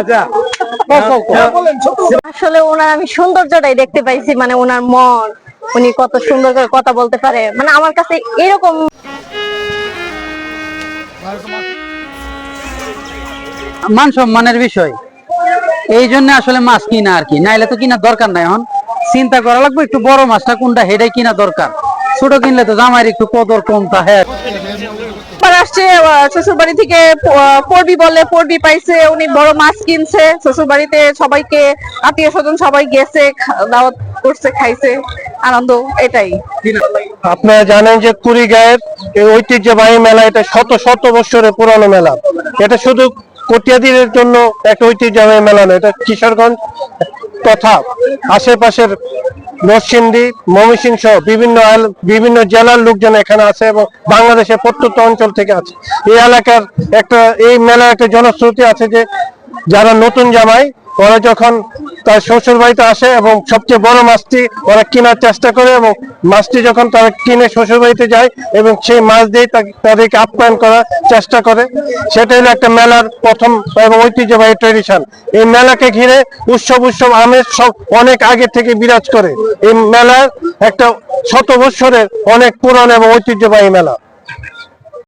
আচ্ছা আসলে ওনার আমি সৌন্দর্যটাই দেখতে পাইছি মানে ওনার মন উনি কত সুন্দর করে কথা বলতে পারে। মানে আমার কাছে এরকম মান সম্মানের বিষয়। এই জন্য আসলে মাছ কিনা আর কি। নাইলে তো কিনা দরকার নাই এখন। চিন্তা করা লাগবে একটু বড় মাছটা কোনটা হেডে কিনা দরকার। ছোট কিনলে তো জামাইয়ের একটু কদর কমতা হ্যাঁ। আসছে শ্বশুর বাড়ি থেকে ফোর বি বলে ফোর বি পাইছে, উনি বড় মাছ কিনছে শ্বশুর বাড়িতে সবাইকে, আত্মীয় স্বজন সবাই গেছে দাওয়াত করছে, খাইছে, আনন্দ, এটাই। আপনারা জানেন যে কুড়িগাঁয়ের ঐতিহ্যবাহী মেলা এটা শত শত বছরের পুরানো মেলা। এটা শুধু কটিয়াদিদের জন্য একটা ঐতিহ্যবাহী মেলা নয়, এটা কিশোরগঞ্জ তথা আশেপাশের নরসিংদী ময়মনসিংহ সহ বিভিন্ন বিভিন্ন জেলার লোকজন এখানে আছে এবং বাংলাদেশের প্রত্যন্ত অঞ্চল থেকে আছে। এই এলাকার একটা, এই মেলার একটা জনশ্রুতি আছে যে, যারা নতুন জামাই, ওরা যখন তার শ্বশুর বাড়িতে আসে এবং সবচেয়ে বড় মাছটি ওরা কেনার চেষ্টা করে এবং মাছটি যখন তারা কিনে শ্বশুর বাড়িতে যায় এবং সেই মাছ দিয়ে তাদেরকে আপ্যায়ন করার চেষ্টা করে সেটা হলো একটা মেলার প্রথম এবং ঐতিহ্যবাহী ট্রেডিশন এই মেলাকে ঘিরে উৎসব উৎসব আমেজ সব অনেক আগে থেকে বিরাজ করে। এই মেলার একটা শত বৎসরের অনেক পুরানো এবং ঐতিহ্যবাহী মেলা।